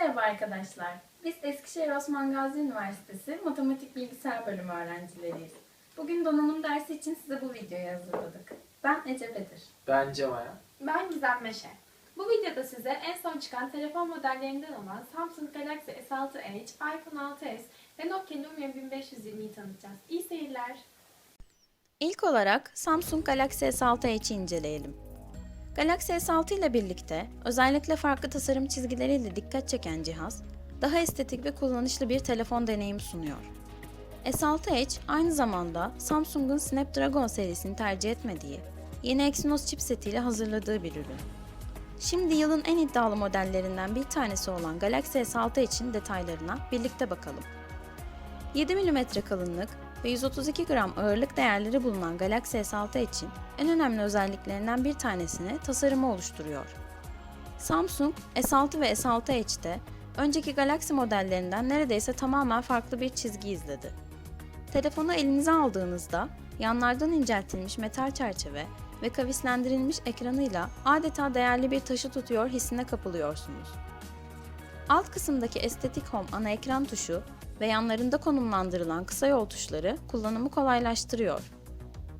Merhaba arkadaşlar. Biz Eskişehir Osman Gazi Üniversitesi Matematik Bilgisayar Bölümü öğrencileriyiz. Bugün donanım dersi için size bu videoyu hazırladık. Ben Ece Bedir. Bence Maya. Ben Gizem Meşe. Bu videoda size en son çıkan telefon modellerinden olan Samsung Galaxy S6 Edge, iPhone 6s ve Nokia Lumia 1520'yi tanıtacağız. İyi seyirler. İlk olarak Samsung Galaxy S6 Edge'i inceleyelim. Galaxy S6 ile birlikte özellikle farklı tasarım çizgileriyle dikkat çeken cihaz, daha estetik ve kullanışlı bir telefon deneyimi sunuyor. S6 Edge aynı zamanda Samsung'un Snapdragon serisini tercih etmediği, yeni Exynos chipsetiyle hazırladığı bir ürün. Şimdi yılın en iddialı modellerinden bir tanesi olan Galaxy S6 için detaylarına birlikte bakalım. 7 mm kalınlık ve 132 gram ağırlık değerleri bulunan Galaxy S6 için en önemli özelliklerinden bir tanesini tasarımı oluşturuyor. Samsung S6 ve S6 Edge'de önceki Galaxy modellerinden neredeyse tamamen farklı bir çizgi izledi. Telefonu elinize aldığınızda yanlardan inceltilmiş metal çerçeve ve kavislendirilmiş ekranıyla adeta değerli bir taşı tutuyor hissine kapılıyorsunuz. Alt kısımdaki estetik home ana ekran tuşu ve yanlarında konumlandırılan kısa yol tuşları kullanımı kolaylaştırıyor.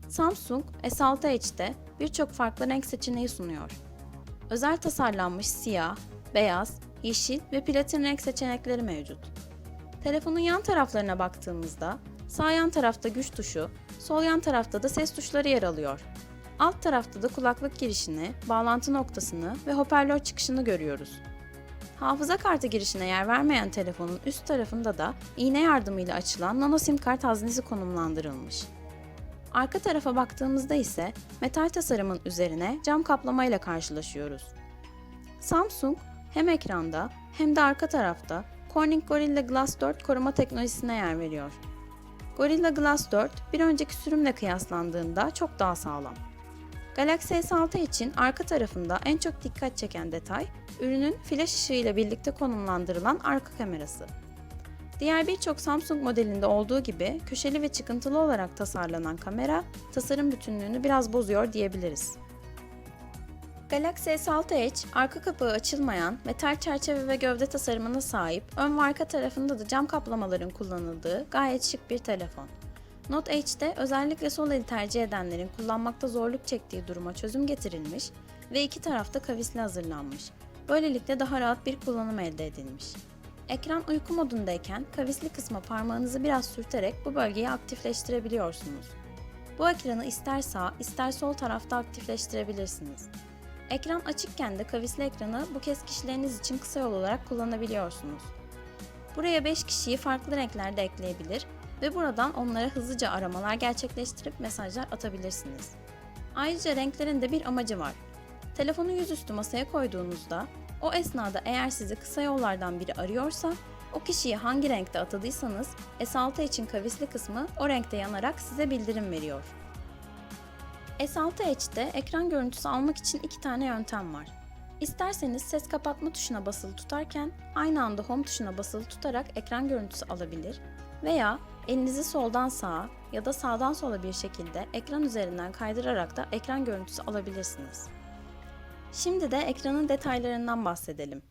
Samsung S6 Edge'de birçok farklı renk seçeneği sunuyor. Özel tasarlanmış siyah, beyaz, yeşil ve platin renk seçenekleri mevcut. Telefonun yan taraflarına baktığımızda sağ yan tarafta güç tuşu, sol yan tarafta da ses tuşları yer alıyor. Alt tarafta da kulaklık girişini, bağlantı noktasını ve hoparlör çıkışını görüyoruz. Hafıza kartı girişine yer vermeyen telefonun üst tarafında da iğne yardımıyla açılan nano sim kart haznesi konumlandırılmış. Arka tarafa baktığımızda ise metal tasarımın üzerine cam kaplamayla karşılaşıyoruz. Samsung hem ekranda hem de arka tarafta Corning Gorilla Glass 4 koruma teknolojisine yer veriyor. Gorilla Glass 4 bir önceki sürümle kıyaslandığında çok daha sağlam. Galaxy S6 için arka tarafında en çok dikkat çeken detay, ürünün flash ışığı ile birlikte konumlandırılan arka kamerası. Diğer birçok Samsung modelinde olduğu gibi köşeli ve çıkıntılı olarak tasarlanan kamera, tasarım bütünlüğünü biraz bozuyor diyebiliriz. Galaxy S6 Edge, arka kapağı açılmayan metal çerçeve ve gövde tasarımına sahip, ön ve arka tarafında da cam kaplamaların kullanıldığı gayet şık bir telefon. Note Edge'de özellikle sol eli tercih edenlerin kullanmakta zorluk çektiği duruma çözüm getirilmiş ve iki tarafta kavisli hazırlanmış. Böylelikle daha rahat bir kullanım elde edilmiş. Ekran uyku modundayken kavisli kısma parmağınızı biraz sürterek bu bölgeyi aktifleştirebiliyorsunuz. Bu ekranı ister sağ ister sol tarafta aktifleştirebilirsiniz. Ekran açıkken de kavisli ekranı bu kez kişileriniz için kısa yol olarak kullanabiliyorsunuz. Buraya 5 kişiyi farklı renklerde ekleyebilir ve buradan onlara hızlıca aramalar gerçekleştirip mesajlar atabilirsiniz. Ayrıca renklerin de bir amacı var. Telefonu yüzüstü masaya koyduğunuzda o esnada eğer sizi kısa yollardan biri arıyorsa o kişiyi hangi renkte atadıysanız S6 için kavisli kısmı o renkte yanarak size bildirim veriyor. S6 Edge'de ekran görüntüsü almak için iki tane yöntem var. İsterseniz ses kapatma tuşuna basılı tutarken aynı anda home tuşuna basılı tutarak ekran görüntüsü alabilir veya elinizi soldan sağa ya da sağdan sola bir şekilde ekran üzerinden kaydırarak da ekran görüntüsü alabilirsiniz. Şimdi de ekranın detaylarından bahsedelim.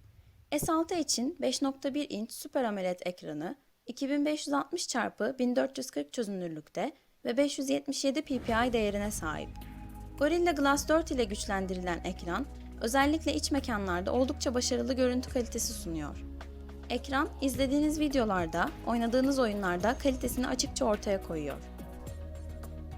S6 için 5.1 inç Super AMOLED ekranı 2560 x 1440 çözünürlükte ve 577 ppi değerine sahip. Gorilla Glass 4 ile güçlendirilen ekran, özellikle iç mekanlarda oldukça başarılı görüntü kalitesi sunuyor. Ekran, izlediğiniz videolarda, oynadığınız oyunlarda kalitesini açıkça ortaya koyuyor.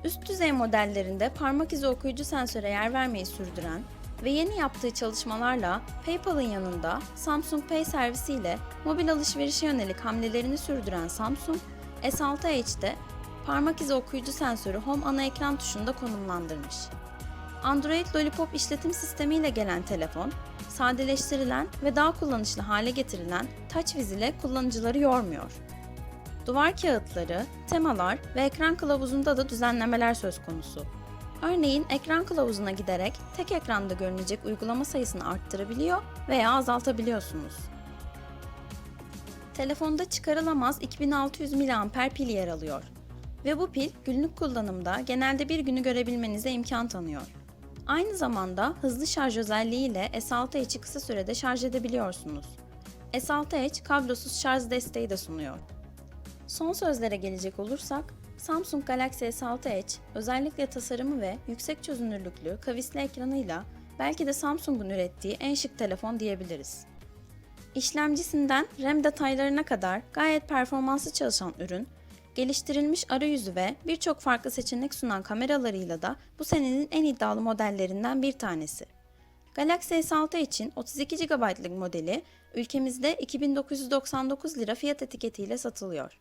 Üst düzey modellerinde parmak izi okuyucu sensöre yer vermeyi sürdüren ve yeni yaptığı çalışmalarla PayPal'ın yanında Samsung Pay servisiyle mobil alışverişe yönelik hamlelerini sürdüren Samsung, S6 Edge'de parmak izi okuyucu sensörü Home ana ekran tuşunda konumlandırmış. Android Lollipop işletim sistemiyle gelen telefon, sadeleştirilen ve daha kullanışlı hale getirilen TouchWiz ile kullanıcıları yormuyor. Duvar kağıtları, temalar ve ekran kılavuzunda da düzenlemeler söz konusu. Örneğin ekran kılavuzuna giderek tek ekranda görünecek uygulama sayısını arttırabiliyor veya azaltabiliyorsunuz. Telefonda çıkarılamaz 2600 mAh pil yer alıyor ve bu pil günlük kullanımda genelde bir günü görebilmenize imkan tanıyor. Aynı zamanda hızlı şarj özelliğiyle S6 Edge'i kısa sürede şarj edebiliyorsunuz. S6 Edge kablosuz şarj desteği de sunuyor. Son sözlere gelecek olursak, Samsung Galaxy S6 Edge özellikle tasarımı ve yüksek çözünürlüklü kavisli ekranıyla belki de Samsung'un ürettiği en şık telefon diyebiliriz. İşlemcisinden RAM detaylarına kadar gayet performanslı çalışan ürün, geliştirilmiş arayüzü ve birçok farklı seçenek sunan kameralarıyla da bu senenin en iddialı modellerinden bir tanesi. Galaxy S6 için 32 GB'lık modeli ülkemizde 2999 lira fiyat etiketiyle satılıyor.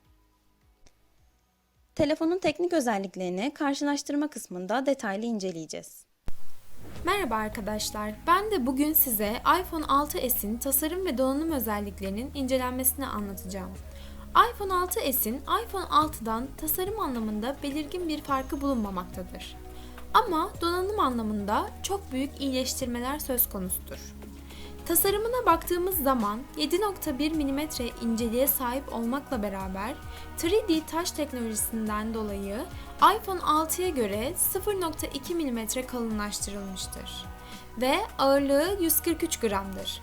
Telefonun teknik özelliklerini karşılaştırma kısmında detaylı inceleyeceğiz. Merhaba arkadaşlar. Ben de bugün size iPhone 6s'in tasarım ve donanım özelliklerinin incelenmesini anlatacağım. iPhone 6s'in iPhone 6'dan tasarım anlamında belirgin bir farkı bulunmamaktadır. Ama donanım anlamında çok büyük iyileştirmeler söz konusudur. Tasarımına baktığımız zaman 7.1 mm inceliğe sahip olmakla beraber 3D Touch teknolojisinden dolayı iPhone 6'ya göre 0.2 mm kalınlaştırılmıştır ve ağırlığı 143 gramdır.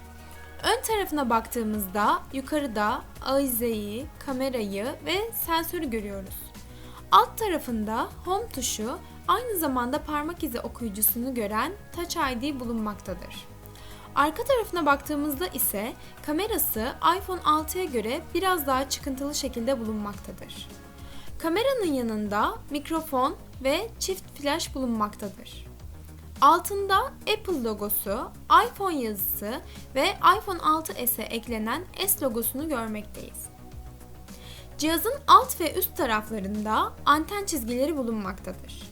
Ön tarafına baktığımızda yukarıda avizeyi, kamerayı ve sensörü görüyoruz. Alt tarafında Home tuşu aynı zamanda parmak izi okuyucusunu gören Touch ID bulunmaktadır. Arka tarafına baktığımızda ise kamerası iPhone 6'ya göre biraz daha çıkıntılı şekilde bulunmaktadır. Kameranın yanında mikrofon ve çift flash bulunmaktadır. Altında Apple logosu, iPhone yazısı ve iPhone 6s'e eklenen S logosunu görmekteyiz. Cihazın alt ve üst taraflarında anten çizgileri bulunmaktadır.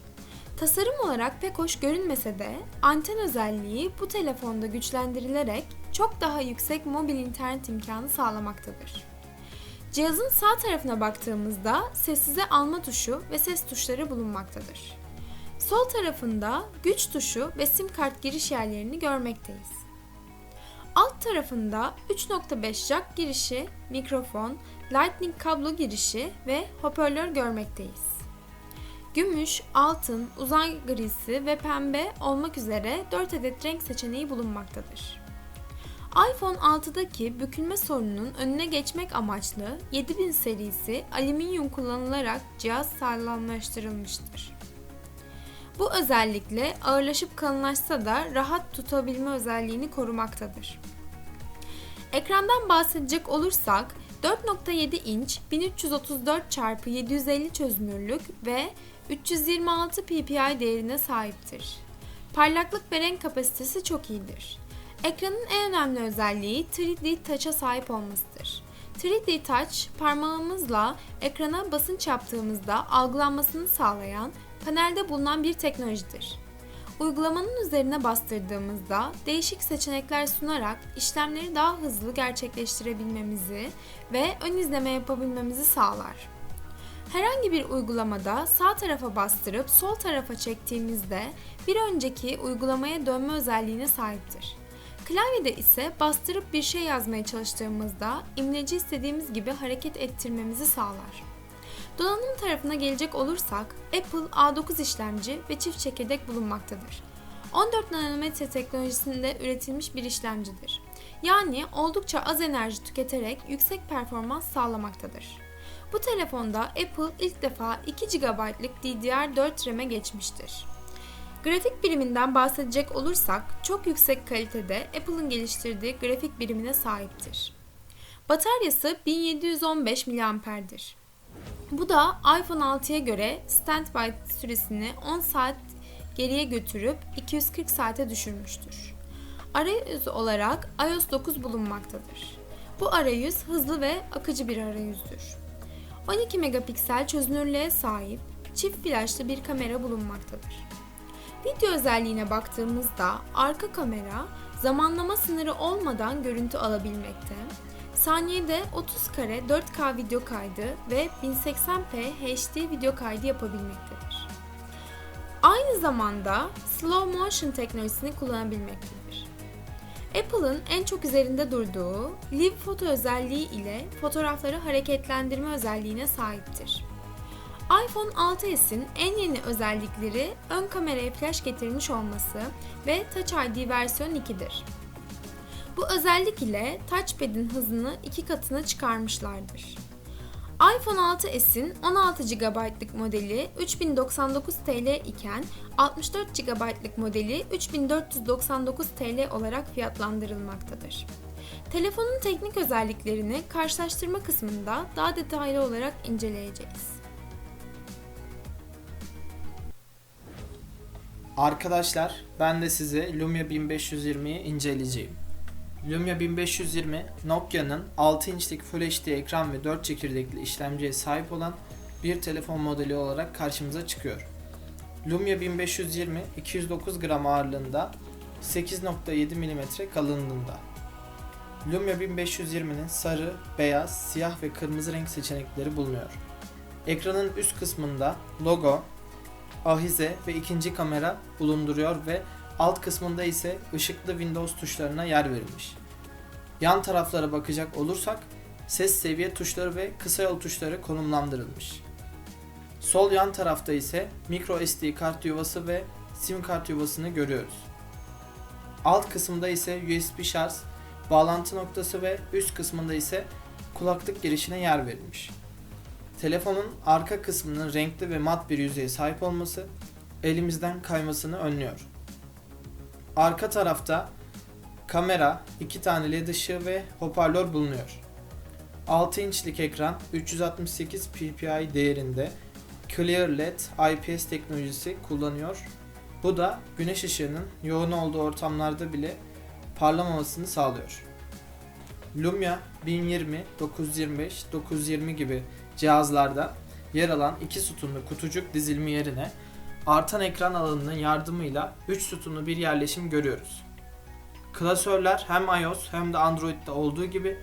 Tasarım olarak pek hoş görünmese de anten özelliği bu telefonda güçlendirilerek çok daha yüksek mobil internet imkanı sağlamaktadır. Cihazın sağ tarafına baktığımızda sessize alma tuşu ve ses tuşları bulunmaktadır. Sol tarafında güç tuşu ve sim kart giriş yerlerini görmekteyiz. Alt tarafında 3.5 jack girişi, mikrofon, lightning kablo girişi ve hoparlör görmekteyiz. Gümüş, altın, uzay grisi ve pembe olmak üzere 4 adet renk seçeneği bulunmaktadır. iPhone 6'daki bükülme sorununun önüne geçmek amaçlı 7000 serisi alüminyum kullanılarak cihaz sağlamlaştırılmıştır. Bu özellikle ağırlaşıp kalınlaşsa da rahat tutabilme özelliğini korumaktadır. Ekrandan bahsedecek olursak 4.7 inç 1334 x 750 çözünürlük ve 326 ppi değerine sahiptir. Parlaklık ve renk kapasitesi çok iyidir. Ekranın en önemli özelliği 3D Touch'a sahip olmasıdır. 3D Touch, parmağımızla ekrana basınç yaptığımızda algılanmasını sağlayan panelde bulunan bir teknolojidir. Uygulamanın üzerine bastırdığımızda değişik seçenekler sunarak işlemleri daha hızlı gerçekleştirebilmemizi ve ön izleme yapabilmemizi sağlar. Herhangi bir uygulamada sağ tarafa bastırıp sol tarafa çektiğimizde bir önceki uygulamaya dönme özelliğine sahiptir. Klavyede ise bastırıp bir şey yazmaya çalıştığımızda imleci istediğimiz gibi hareket ettirmemizi sağlar. Donanım tarafına gelecek olursak Apple A9 işlemci ve çift çekirdek bulunmaktadır. 14 nanometre teknolojisinde üretilmiş bir işlemcidir. Yani oldukça az enerji tüketerek yüksek performans sağlamaktadır. Bu telefonda Apple ilk defa 2 GB'lık DDR4 RAM'e geçmiştir. Grafik biriminden bahsedecek olursak çok yüksek kalitede Apple'ın geliştirdiği grafik birimine sahiptir. Bataryası 1715 mAh'dir. Bu da iPhone 6'ya göre standby süresini 10 saat geriye götürüp 240 saate düşürmüştür. Arayüz olarak iOS 9 bulunmaktadır. Bu arayüz hızlı ve akıcı bir arayüzdür. 12 megapiksel çözünürlüğe sahip çift flaşlı bir kamera bulunmaktadır. Video özelliğine baktığımızda arka kamera zamanlama sınırı olmadan görüntü alabilmekte, saniyede 30 kare 4K video kaydı ve 1080p HD video kaydı yapabilmektedir. Aynı zamanda slow motion teknolojisini kullanabilmektedir. Apple'ın en çok üzerinde durduğu Live Photo özelliği ile fotoğrafları hareketlendirme özelliğine sahiptir. iPhone 6s'in en yeni özellikleri ön kameraya flash getirmiş olması ve Touch ID versiyon 2'dir. Bu özellik ile touchpad'in hızını iki katına çıkarmışlardır. iPhone 6s'in 16 GB'lık modeli 3099 TL iken 64 GB'lık modeli 3499 TL olarak fiyatlandırılmaktadır. Telefonun teknik özelliklerini karşılaştırma kısmında daha detaylı olarak inceleyeceğiz. Arkadaşlar ben de size Lumia 1520'yi inceleyeceğim. Lumia 1520 Nokia'nın 6 inçlik Full HD ekran ve 4 çekirdekli işlemciye sahip olan bir telefon modeli olarak karşımıza çıkıyor. Lumia 1520 209 gram ağırlığında 8.7 mm kalınlığında. Lumia 1520'nin sarı, beyaz, siyah ve kırmızı renk seçenekleri bulunuyor. Ekranın üst kısmında logo, ahize ve ikinci kamera bulunduruyor ve alt kısmında ise ışıklı Windows tuşlarına yer verilmiş. Yan taraflara bakacak olursak ses seviye tuşları ve kısa yol tuşları konumlandırılmış. Sol yan tarafta ise micro SD kart yuvası ve sim kart yuvasını görüyoruz. Alt kısımda ise USB şarj, bağlantı noktası ve üst kısmında ise kulaklık girişine yer verilmiş. Telefonun arka kısmının renkli ve mat bir yüzeye sahip olması elimizden kaymasını önlüyor. Arka tarafta kamera, iki tane led ışığı ve hoparlör bulunuyor. 6 inçlik ekran 368 ppi değerinde Clear LED IPS teknolojisi kullanıyor. Bu da güneş ışığının yoğun olduğu ortamlarda bile parlamamasını sağlıyor. Lumia 1020, 925, 920 gibi cihazlarda yer alan iki sütunlu kutucuk dizilimi yerine artan ekran alanının yardımıyla 3 sütunlu bir yerleşim görüyoruz. Klasörler hem iOS hem de Android'de olduğu gibi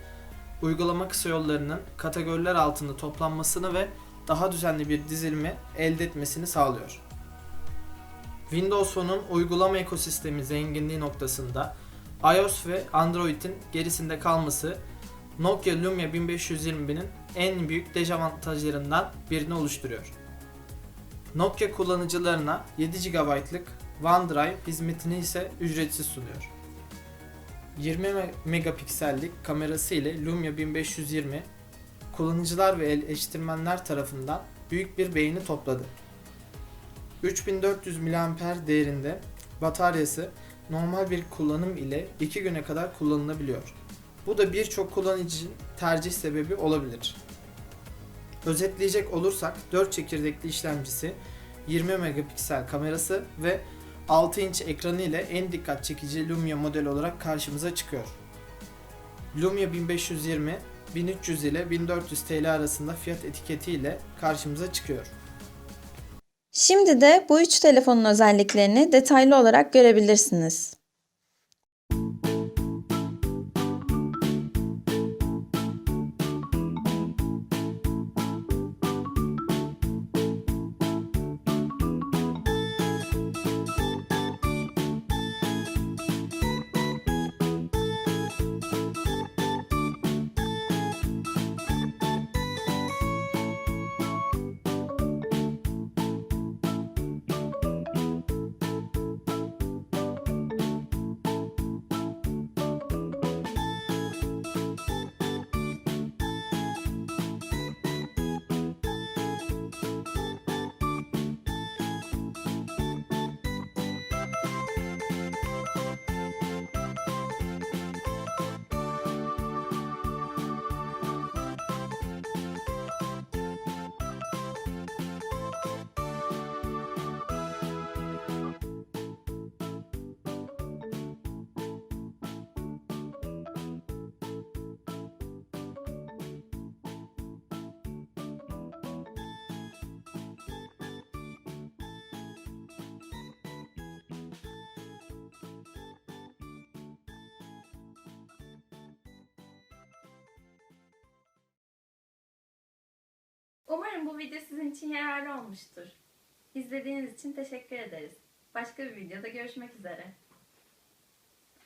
uygulama kısa yollarının kategoriler altında toplanmasını ve daha düzenli bir dizilimi elde etmesini sağlıyor. Windows Phone'un uygulama ekosistemi zenginliği noktasında iOS ve Android'in gerisinde kalması Nokia Lumia 1520'nin en büyük dezavantajlarından birini oluşturuyor. Nokia kullanıcılarına 7 GB'lık OneDrive hizmetini ise ücretsiz sunuyor. 20 me- megapiksellik kamerası ile Lumia 1520 kullanıcılar ve eleştirmenler tarafından büyük bir beğeni topladı. 3400 mAh değerinde bataryası normal bir kullanım ile 2 güne kadar kullanılabiliyor. Bu da birçok kullanıcının tercih sebebi olabilir. Özetleyecek olursak 4 çekirdekli işlemcisi, 20 megapiksel kamerası ve 6 inç ekranı ile en dikkat çekici Lumia model olarak karşımıza çıkıyor. Lumia 1520 1300 ile 1400 TL arasında fiyat etiketi ile karşımıza çıkıyor. Şimdi de bu üç telefonun özelliklerini detaylı olarak görebilirsiniz. Umarım bu video sizin için yararlı olmuştur. İzlediğiniz için teşekkür ederiz. Başka bir videoda görüşmek üzere.